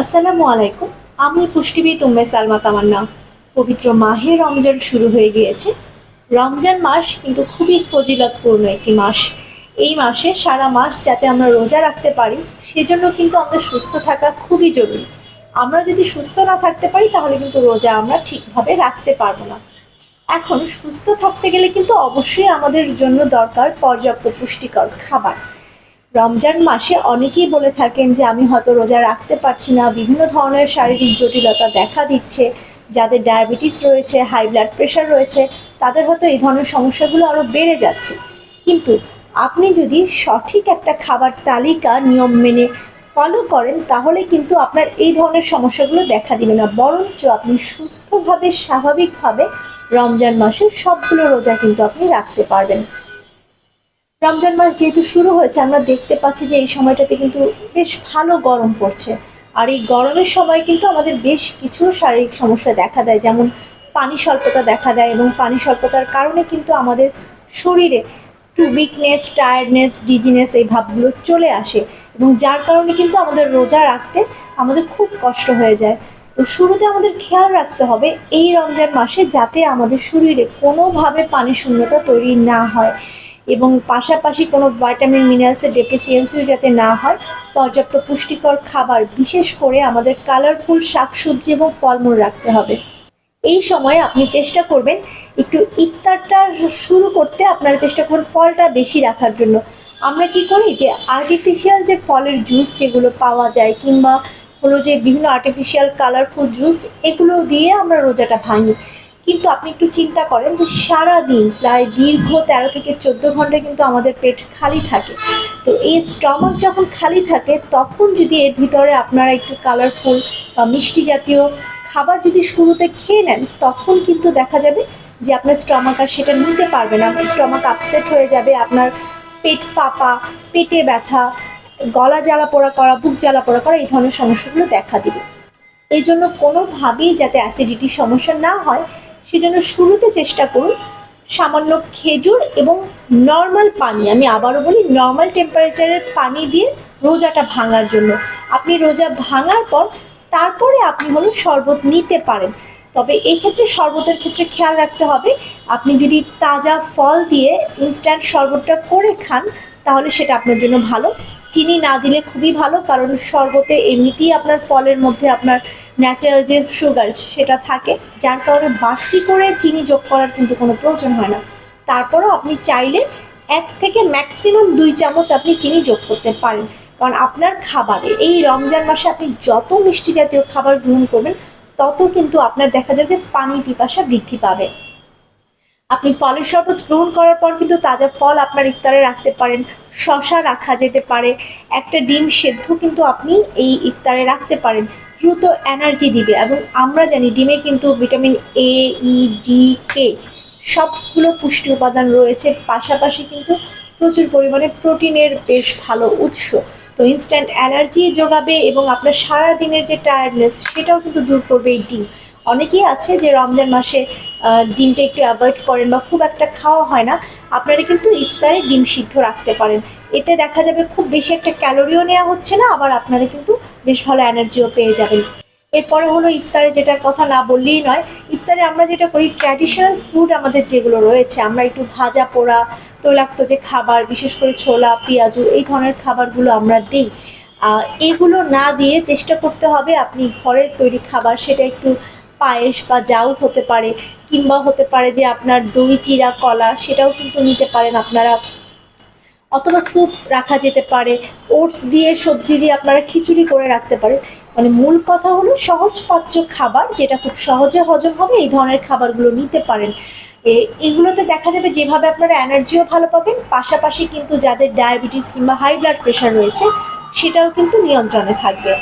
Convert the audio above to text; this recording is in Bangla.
আসসালামু আলাইকুম। আমি পুষ্টিবিদ উম্মে সালমা তামান্না। পবিত্র মাহে রমজান শুরু হয়ে গিয়েছে। রমজান মাস কিন্তু খুবই ফজিলতপূর্ণ একটি মাস। এই মাসে সারা মাস যাতে আমরা রোজা রাখতে পারি, সেজন্য কিন্তু আমাদের সুস্থ থাকা খুবই জরুরি। আমরা যদি সুস্থ না থাকতে পারি, তাহলে কিন্তু রোজা আমরা ঠিকভাবে রাখতে পারব না। এখন সুস্থ থাকতে গেলে কিন্তু অবশ্যই আমাদের জন্য দরকার পর্যাপ্ত পুষ্টিকর খাবার। রমজান মাসে অনেকেই বলে থাকেন যে আমি হয়তো রোজা রাখতে পারছি না, বিভিন্ন ধরনের শারীরিক জটিলতা দেখা দিচ্ছে, যাদের ডায়াবেটিস রয়েছে, হাই ব্লাড প্রেশার রয়েছে, তাদের হয়তো এই ধরনের সমস্যাগুলো আরও বেড়ে যাচ্ছে। কিন্তু আপনি যদি সঠিক একটা খাবার তালিকা, নিয়ম মেনে ফলো করেন, তাহলে কিন্তু আপনার এই ধরনের সমস্যাগুলো দেখা দিবে না। বরঞ্চ আপনি সুস্থভাবে, স্বাভাবিকভাবে রমজান মাসে সবগুলো রোজা কিন্তু আপনি রাখতে পারবেন। রমজান মাস যেহেতু শুরু হয়েছে, আমরা দেখতে পাচ্ছি যে এই সময়টাতে কিন্তু বেশ ভালো গরম পড়ছে। আর এই গরমের সময় কিন্তু আমাদের বেশ কিছু শারীরিক সমস্যা দেখা দেয়, যেমন পানি স্বল্পতা দেখা দেয় এবং পানি স্বল্পতার কারণে কিন্তু আমাদের শরীরে একটু উইকনেস টায়ার্ডনেস ডিজিনেস এই ভাবগুলো চলে আসে এবং যার কারণে কিন্তু আমাদের রোজা রাখতে আমাদের খুব কষ্ট হয়ে যায়। তো শুরুতে আমাদের খেয়াল রাখতে হবে এই রমজান মাসে যাতে আমাদের শরীরে কোনোভাবে পানি শূন্যতা তৈরি না হয়। এবং পাশাপাশি কোনো ভাইটামিন মিনারেলসের ডেফিসিয়েন্সিও যাতে না হয়, পর্যাপ্ত পুষ্টিকর খাবার, বিশেষ করে আমাদের কালারফুল শাকসবজি এবং ফলমূল রাখতে হবে। এই সময়ে আপনি চেষ্টা করবেন একটু ইফতারটা শুরু করতে, আপনারা চেষ্টা করুন ফলটা বেশি রাখার জন্য। আমরা কি করি যে আর্টিফিশিয়াল যে ফলের জুস যেগুলো পাওয়া যায় কিংবা হলো যে বিভিন্ন আর্টিফিশিয়াল কালারফুল জুস এগুলো দিয়ে আমরা রোজাটা ভাঙি। কিন্তু আপনি একটু চিন্তা করেন যে সারা দিন প্রায় দীর্ঘ তেরো থেকে চোদ্দ ঘণ্টা কিন্তু আমাদের পেট খালি থাকে। তো এই স্টমাক যখন খালি থাকে, তখন যদি এর ভিতরে আপনারা একটু কালারফুল বা মিষ্টি জাতীয় খাবার যদি শুরুতে খেয়ে নেন, তখন কিন্তু দেখা যাবে যে আপনার স্টমাক আর সেটা নিতে পারবে না। স্টমাক আপসেট হয়ে যাবে, আপনার পেট ফাঁপা, পেটে ব্যথা, গলা জ্বালা পোড়া করা, বুক জ্বালা পোড়া করা, এই ধরনের সমস্যাগুলো দেখা দিবে। এই জন্য কোনোভাবেই যাতে অ্যাসিডিটির সমস্যা না হয় সেজন্য শুরুতে চেষ্টা করুন সামান্য খেজুর এবং নর্মাল পানি, আমি আবারও বলি নর্মাল টেম্পারেচারের পানি দিয়ে রোজাটা ভাঙার জন্য। আপনি রোজা ভাঙার পর তারপরে আপনি হলো শরবত নিতে পারেন। তবে এই ক্ষেত্রে শরবতের ক্ষেত্রে খেয়াল রাখতে হবে, আপনি যদি তাজা ফল দিয়ে ইনস্ট্যান্ট শরবতটা করে খান, তাহলে সেটা আপনার জন্য ভালো। চিনি না দিলে খুবই ভালো, কারণ শরবতে এমনিতেই আপনার ফলের মধ্যে আপনার ন্যাচারাল যে সুগার সেটা থাকে, যার কারণে বাড়তি করে চিনি যোগ করার কিন্তু কোনো প্রয়োজন হয় না। তারপরও আপনি চাইলে এক থেকে ম্যাক্সিমাম দুই চামচ আপনি চিনি যোগ করতে পারেন। কারণ আপনার খাবারে এই রমজান মাসে আপনি যত মিষ্টি জাতীয় খাবার গ্রহণ করবেন, তত কিন্তু আপনার দেখা যাবে যে পানি পিপাসা বৃদ্ধি পাবে। আপনি ফলের শরবত গ্রহণ করার পর কিন্তু তাজা ফল আপনার ইফতারে রাখতে পারেন শশা রাখা যেতে পারে, একটা ডিম সেদ্ধ কিন্তু আপনি এই ইফতারে রাখতে পারেন, দ্রুত এনার্জি দিবে এবং আমরা জানি ডিমে কিন্তু ভিটামিন এ ই ডি কে সবগুলো পুষ্টি উপাদান রয়েছে, পাশাপাশি কিন্তু প্রচুর পরিমাণে প্রোটিনের বেশ ভালো উৎস। তো ইনস্ট্যান্ট এনার্জি যোগাবে এবং আপনার সারা দিনের যে টায়ার্ডনেস সেটাও কিন্তু দূর করবে এই ডিম। অনেকেই আছে যে রমজান মাসে ডিমটা একটু অ্যাভয়েড করেন বা খুব একটা খাওয়া হয় না। আপনারা কিন্তু ইফতারে ডিম সিদ্ধ রাখতে পারেন। এতে দেখা যাবে খুব বেশি একটা ক্যালোরিও নেওয়া হচ্ছে না, আবার আপনারা কিন্তু বেশ ভালো এনার্জিও পেয়ে যাবেন। এরপরে হলো ইফতারে যেটার কথা না বললেই নয়, ইফতারে আমরা যেটা করি ট্র্যাডিশনাল ফুড আমাদের যেগুলো রয়েছে, আমরা একটু ভাজা পোড়া, তৈলাক্ত যে খাবার, বিশেষ করে ছোলা, পেঁয়াজু, এই ধরনের খাবারগুলো আমরা দিই। এগুলো না দিয়ে চেষ্টা করতে হবে আপনি ঘরের তৈরি খাবার, সেটা একটু পায়েস বা জাউ হতে পারে কিংবা হতে পারে যে আপনার দই, চিরা, কলা, সেটাও কিন্তু নিতে পারেন আপনারা। অথবা স্যুপ রাখা যেতে পারে। ওটস দিয়ে, সবজি দিয়ে আপনারা খিচুড়ি করে রাখতে পারেন। মানে মূল কথা হলো সহজপাচ্য খাবার যেটা খুব সহজে হজম হবে, এই ধরনের খাবারগুলো নিতে পারেন। এগুলোতে দেখা যাবে যেভাবে আপনারা এনার্জিও ভালো পাবেন, পাশাপাশি কিন্তু যাদের ডায়াবেটিস কিংবা হাই ব্লাড প্রেশার রয়েছে, সেটাও কিন্তু নিয়ন্ত্রণে থাকবে।